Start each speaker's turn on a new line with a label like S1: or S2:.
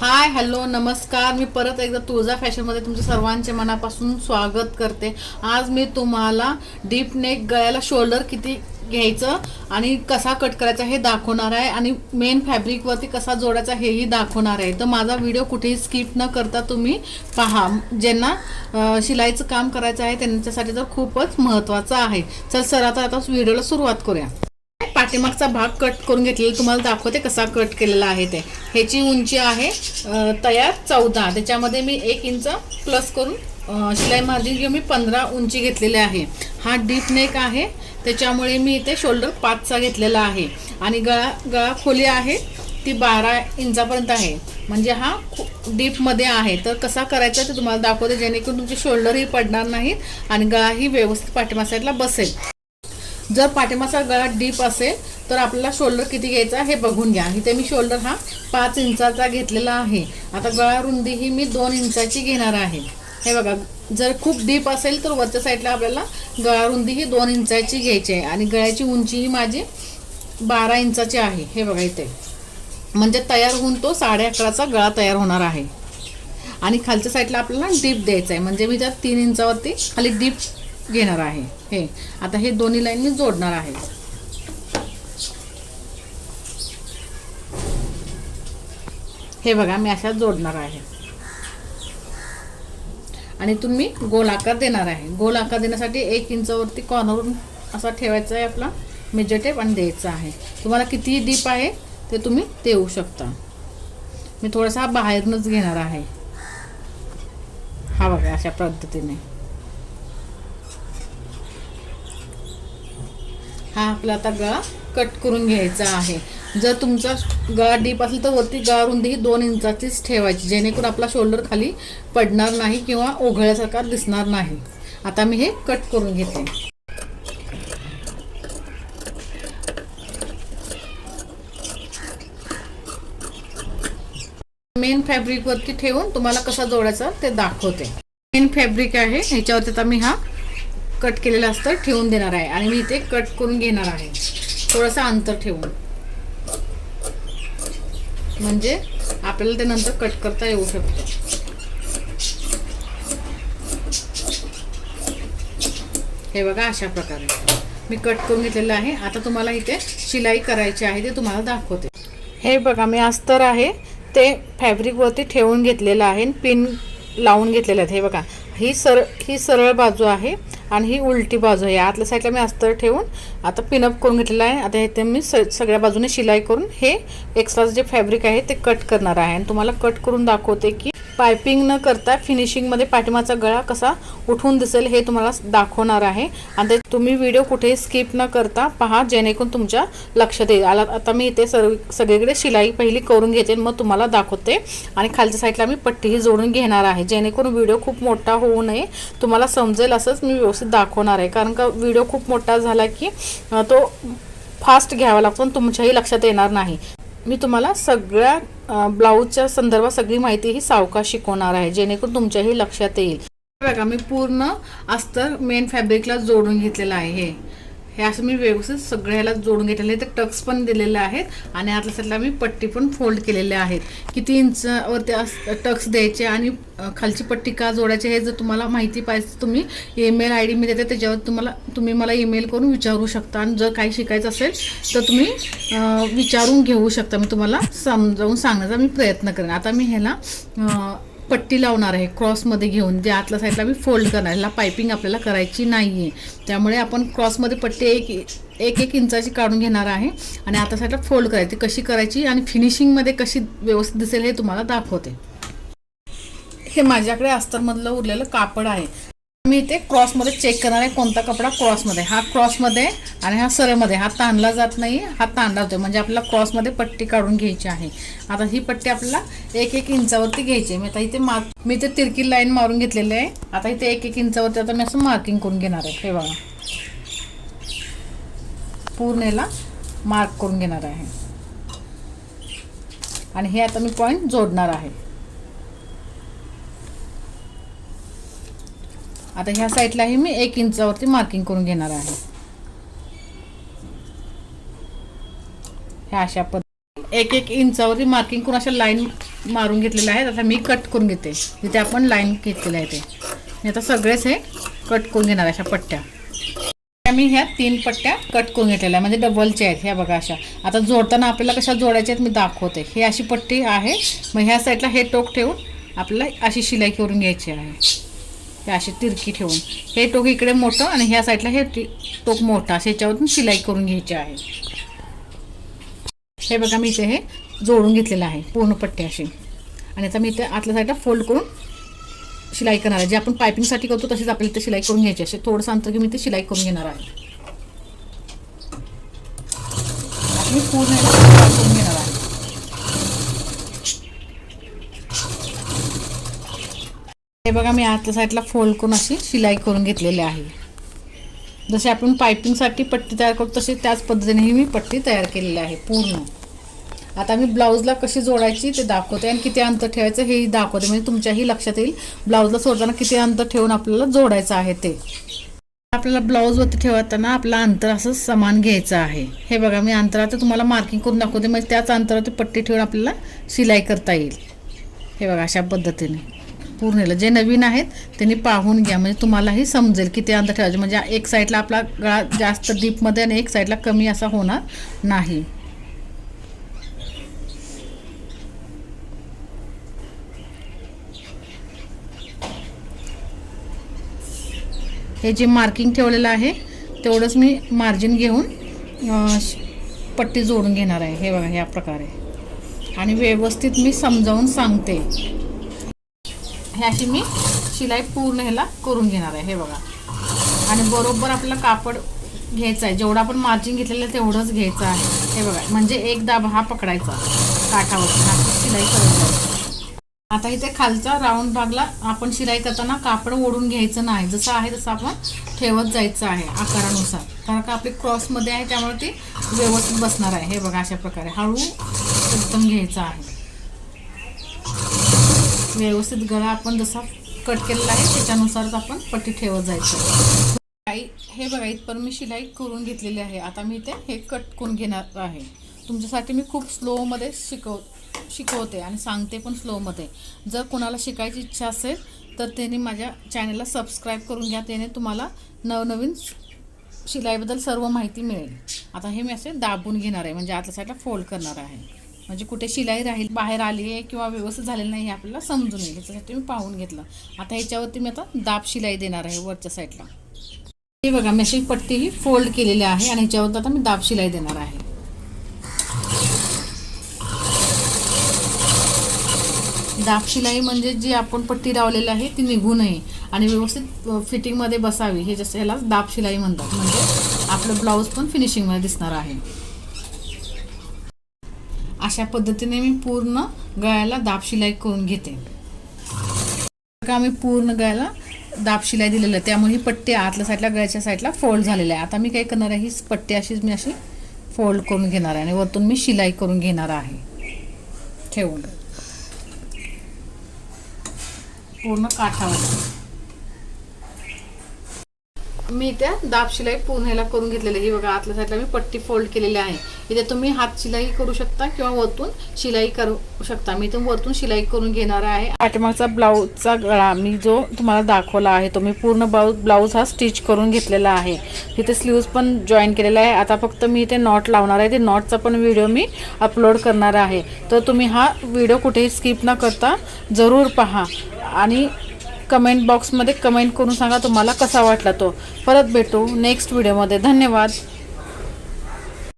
S1: Hi hello नमस्कार. मी परत एकदा तुळजा फॅशनमध्ये तुमच्या सर्वांचे मनापासून स्वागत करते. आज मी तुम्हाला डीप नेक गळ्याला शोल्डर किती घ्यायचं आणि कसा कट करायचा हे दाखवणार आहे आणि मेन फॅब्रिकवरती कसा जोडायचा हेही दाखवणार आहे. तर माझा व्हिडिओ कुठेही स्किप न करता तुम्ही पहा. ज्यांना शिलाईचं काम करायचं आहे त्यांच्यासाठी तर खूपच महत्त्वाचं आहे. चल सर आता आता व्हिडिओला सुरुवात करूया. पाठीमागचा भाग कट करून घेतलेला तुम्हाला दाखवते कसा कट केलेला आहे ते. ह्याची उंची आहे तयार चौदा. त्याच्यामध्ये मी एक इंच प्लस करून शिलाई मार्जिन घेऊन मी पंधरा उंची घेतलेली आहे. हा डीप नेक आहे त्याच्यामुळे मी इथे शोल्डर पाचचा घेतलेला आहे. आणि गळा गळा खोली आहे ती बारा इंचापर्यंत आहे. म्हणजे हा डीपमध्ये आहे. तर कसा करायचा ते तुम्हाला दाखवते जेणेकरून तुमचे शोल्डरही पडणार नाहीत आणि गळाही व्यवस्थित पाठीमा साईडला बसेल. जर पाठीमागचा गळा डीप असेल तर आपल्याला शोल्डर किती घ्यायचा हे बघून घ्या. इथे मी शोल्डर हा पाच इंचाचा घेतलेला आहे. आता गळा रुंदी ही मी दोन इंचाची घेणार आहे. हे बघा जर खूप डीप असेल तर वरच्या साईडला आपल्याला गळा रुंदी ही दोन इंचाची घ्यायची आहे. आणि गळ्याची उंची ही माझी बारा इंचाची आहे. हे बघा इथे. म्हणजे तयार होऊन तो साडे अकराचा गळा तयार होणार आहे. आणि खालच्या साईडला आपल्याला डीप द्यायचा आहे. म्हणजे मी त्या तीन इंचावरती खाली डीप घेणार आहे. हे. आता हे दोन्ही लाईन मी जोडणार आहे. हे बघा मी अशा जोडणार आहे. आणि तुम्ही गोल आकार देणार आहे. गोल आकार देण्यासाठी एक इंचवरती कॉर्नरवरून असा ठेवायचा आहे आपला मेजर टेप आणि द्यायचा आहे. तुम्हाला कितीही डीप आहे ते तुम्ही देऊ शकता. मी थोडासा बाहेरूनच घेणार आहे. हा बघा अशा पद्धतीने. हा आपला आता गळा कट करून घ्यायचा आहे. जर तुमचा गळा डीप असेल तर वरती गळा रुंदी दोन इंचाचीच ठेवायची जेणेकरून आपला शोल्डर खाली पडणार नाही किंवा ओघळ्यासारखा दिसणार नाही. आता मी हे कट करून घेते. मेन फॅब्रिकवरती ठेवून तुम्हाला कसा जोडायचा ते दाखवते. मेन फॅब्रिक आहे ह्याच्यावरती आता मी हा कट केलेलं असतं ठेवून देणार आहे. आणि मी इथे कट करून घेणार आहे. थोडंसं अंतर ठेवून. म्हणजे आपल्याला ते नंतर कट करता येऊ शकतं. हे बघा अशा प्रकारे. मी कट करून घेतलेलं आहे. आता तुम्हाला इथे शिलाई करायची आहे ते तुम्हाला दाखवते. हे बघा मी अस्तर आहे. ते फॅब्रिकवरती ठेवून घेतलेलं आहे पिन लावून घेतलेलं आहे. हे बघा ही सर ही सरळ बाजू आहे. आणि ही उलटी बाजू आहे. आतल्या साईडला मी अस्तर ठेवून आता पिनअप करून घेतलेला आहे. आता इथे मी स सगळ्या बाजूने शिलाई करून हे एक्स्ट्रा जे फॅब्रिक आहे ते कट करणार आहे. आणि तुम्हाला कट करून दाखवते की पायपिंग न करता फिनिशिंगमध्ये पाठीमाचा गळा कसा उठून दिसेल हे तुम्हाला दाखवणार आहे. आणि ते तुम्ही व्हिडिओ कुठेही स्किप न करता पहा जेणेकरून तुमच्या लक्षात येईल. आला आता मी इथे सर्व सगळीकडे शिलाई पहिली करून घेते मग तुम्हाला दाखवते. आणि खालच्या साईडला मी पट्टीही जोडून घेणार आहे. जेणेकरून व्हिडिओ खूप मोठा होऊ नये. तुम्हाला समजेल असंच मी व्यवस्थित दाखवणार आहे. कारण का व्हिडिओ खूप मोठा झाला की तो फास्ट घ्यावा लागतो आणि तुमच्याही लक्षात येणार नाही. मी तुम्हाला सगळ्या ब्लाऊजच्या संदर्भात सगळी माहिती ही सावका शिकवणार आहे जेणेकरून तुमच्याही लक्षात येईल. बघा मी पूर्ण अस्तर मेन फॅब्रिकला जोडून घेतलेलं आहे हे. हे असं मी व्यवस्थित सगळ्याला जोडून घेतलेले आहे. ते टक्स पण दिलेले आहेत आणि आतल्या साईडला मी पट्टी पण फोल्ड केलेले आहेत. किती इंचवरती अस टक्स द्यायचे आणि खालची पट्टी का जोडायची हे जर तुम्हाला माहिती पाहिजे तुम्ही ईमेल आय डी मी देते. त्याच्यावर तुम्हाला तुम्ही मला ईमेल करून विचारू शकता. आणि जर काही शिकायचं असेल तर तुम्ही विचारून घेऊ शकता. मी तुम्हाला समजावून सांगण्याचा मी प्रयत्न करेन. आता मी ह्याला पट्टी लावणार आहे क्रॉसमध्ये घेऊन. जे आतल्या साईडला मी फोल्ड करणार ह्याला पायपिंग आपल्याला करायची नाही आहे त्यामुळे आपण क्रॉसमध्ये पट्टी एक एक एक इंचाची काढून घेणार आहे आणि आता साईडला फोल्ड करायची. कशी करायची आणि फिनिशिंगमध्ये कशी व्यवस्थित दिसेल हे तुम्हाला दाखवते. हे माझ्याकडे अस्तरमधलं उरलेलं कापड आहे. मी इथे क्रॉसमध्ये चेक करणार आहे कोणता कपडा क्रॉसमध्ये हा क्रॉसमध्ये आणि हा सरेमध्ये. हा ताणला जात नाही हा ताणला जातो म्हणजे आपल्याला क्रॉसमध्ये पट्टी काढून घ्यायची आहे. आता ही पट्टी आपल्याला एक एक इंचावरती घ्यायची आहे. मी आता इथे मार्क मी इथे तिरकी लाईन मारून घेतलेली आहे. आता इथे एक एक इंचावरती आता मी असं मार्किंग करून घेणार आहे. हे बघा. पूर्णेला मार्क करून घेणार आहे. आणि हे आता मी पॉईंट जोडणार आहे. आता ह्या साईडलाही मी एक इंचावरती मार्किंग करून घेणार आहे. ह्या अशा पद्धती एक एक इंचावरती मार्किंग करून अशा लाईन मारून घेतलेल्या आहेत. आता मी कट करून घेते. जिथे आपण लाईन घेतलेलं आहे ते. मी आता सगळेच हे कट करून घेणार अशा पट्ट्या. मी ह्या तीन पट्ट्या कट करून घेतलेल्या आहे म्हणजे डबलच्या आहेत. ह्या बघा अशा. आता जोडताना आपल्याला कशा जोडायच्या आहेत मी दाखवते. ही अशी पट्टी आहे. मग ह्या साईडला हे टोक ठेवून आपल्याला अशी शिलाई करून घ्यायची आहे. हे अशी तिरकी ठेवून. हे टोक इकडे मोठं आणि ह्या साईडला हे टोक मोठं. असं ह्याच्यावरून शिलाई करून घ्यायची आहे. हे बघा मी इथे हे जोडून घेतलेलं आहे. पूर्ण पट्टी अशी. आणि आता मी इथे आतल्या साईडला फोल्ड करून शिलाई करणार आहे. जे आपण पायपिंगसाठी करतो तशीच आपल्याला इथे शिलाई करून घ्यायची असे थोडंसं अंतर की मी ते शिलाई करून घेणार आहे. मी पूर्ण याला शिलाई करून घेणार आहे हे बघा मी आतल्या साईडला फोल्ड करून अशी शिलाई करून घेतलेली आहे. जसे आपण पायपिंगसाठी पट्टी तयार करतो तशी त्याच पद्धतीनेही मी पट्टी तयार केलेली आहे पूर्ण. आता मी ब्लाऊजला कशी जोडायची ते दाखवते आणि किती अंतर ठेवायचं हेही दाखवते. म्हणजे तुमच्याही लक्षात येईल ब्लाऊजला सोडताना किती अंतर ठेवून आपल्याला जोडायचं आहे ते. आपल्याला ब्लाऊजवरती ठेवताना आपलं अंतर असं समान घ्यायचं आहे. हे बघा मी अंतराचं तुम्हाला मार्किंग करून दाखवते. म्हणजे त्याच अंतरावरती पट्टी ठेवून आपल्याला शिलाई करता येईल. हे बघा अशा पद्धतीने. पूर्ण जे नवीन आहेत त्यांनी पाहून घ्या. म्हणजे तुम्हालाही समजेल किती अंतर ठेवायचे. म्हणजे एक साईडला आपला गळा जास्त डीपमध्ये आणि एक साईडला कमी असा होणार नाही. हे जे मार्किंग ठेवलेलं आहे तेवढंच मी मार्जिन घेऊन श- पट्टी जोडून घेणार आहे. हे बघा ह्या प्रकारे. आणि व्यवस्थित मी समजावून सांगते. हे अशी मी शिलाई पूर्ण ह्याला करून घेणार आहे हे बघा. आणि बरोबर आपल्याला कापड घ्यायचं आहे. जेवढं आपण मार्जिन घेतलेलं आहे तेवढंच घ्यायचं आहे. हे बघा म्हणजे एक दाब हा पकडायचा काठावर. हा शिलाई करायची आता इथे खालचा राऊंड भागला आपण शिलाई करताना कापड ओढून घ्यायचं नाही. जसं आहे तसं आपण ठेवत जायचं आहे आकारानुसार. कारण का आपली क्रॉसमध्ये आहे त्यामुळे ती व्यवस्थित बसणार आहे. हे बघा अशा प्रकारे. हळू एकदम घ्यायचं आहे. व्यवस्थित गळा आपण जसा कट केलेला आहे त्याच्यानुसारच आपण पट्टी ठेवत जायचं. शिलाई हे बघा इथपर्यंत मी शिलाई करून घेतलेली आहे. आता मी ते हे कट करून घेणार आहे. तुमच्यासाठी मी खूप स्लोमध्ये शिकव शिकवते आणि सांगते पण स्लोमध्ये जर कोणाला शिकायची इच्छा असेल तर त्यांनी माझ्या चॅनलला सबस्क्राईब करून घ्या. त्याने तुम्हाला नवनवीन शिलाईबद्दल सर्व माहिती मिळेल. आता हे मी असे दाबून घेणार आहे. म्हणजे आतल्या साईडला फोल्ड करणार आहे. म्हणजे कुठे शिलाई राहील बाहेर आली आहे किंवा व्यवस्थित झालेलं नाही हे आपल्याला समजून येईल. याच्यासाठी मी पाहून घेतलं. आता ह्याच्यावरती मी आता दाब शिलाई देणार आहे वरच्या साईडला. हे बघा मी अशी पट्टी ही फोल्ड केलेली आहे आणि ह्याच्यावरती आता मी दाब शिलाई देणार आहे. दाब शिलाई म्हणजे जी आपण पट्टी लावलेली आहे ती निघू नये आणि व्यवस्थित फिटिंगमध्ये बसावी. हे जसं ह्याला दाब शिलाई म्हणतात. म्हणजे आपलं ब्लाऊज पण फिनिशिंगमध्ये दिसणार आहे. अशा पद्धतीने मी पूर्ण गळ्याला दाब शिलाई करून घेते. का मी पूर्ण गळ्याला दाब शिलाई दिलेलं आहे? त्यामुळे ही पट्टी आतल्या साईडला गळ्याच्या साईडला फोल्ड झालेला आहे. आता मी काय करणार आहे ही पट्टी अशीच मी अशी फोल्ड करून घेणार आहे आणि वरतून मी शिलाई करून घेणार आहे. ठेवून. पूर्ण काठावर. मी त्या दाब शिलाई पुण्याला करून घेतलेली आहे. ही बघा आतल्या साईडला मी पट्टी फोल्ड केलेली आहे. इथे तुम्ही हात शिलाई करू शकता किंवा वरतून शिलाई करू शकता. मी इथून वरतून शिलाई करून घेणार आहे. पाठीमागचा ब्लाऊजचा गळा मी जो तुम्हाला दाखवला आहे तो मी पूर्ण ब्लाऊज ब्लाऊज हा स्टिच करून घेतलेला आहे. तिथे स्लीव्ज पण जॉईन केलेला आहे. आता फक्त मी इथे नॉट लावणार आहे. ते नॉटचा पण व्हिडिओ मी अपलोड करणार आहे. तर तुम्ही हा व्हिडिओ कुठेही स्किप न करता जरूर पहा. आणि कमेंट बॉक्समध्ये कमेंट करून सांगा तुम्हाला कसा वाटला तो. परत भेटू नेक्स्ट व्हिडिओमध्ये धन्यवाद.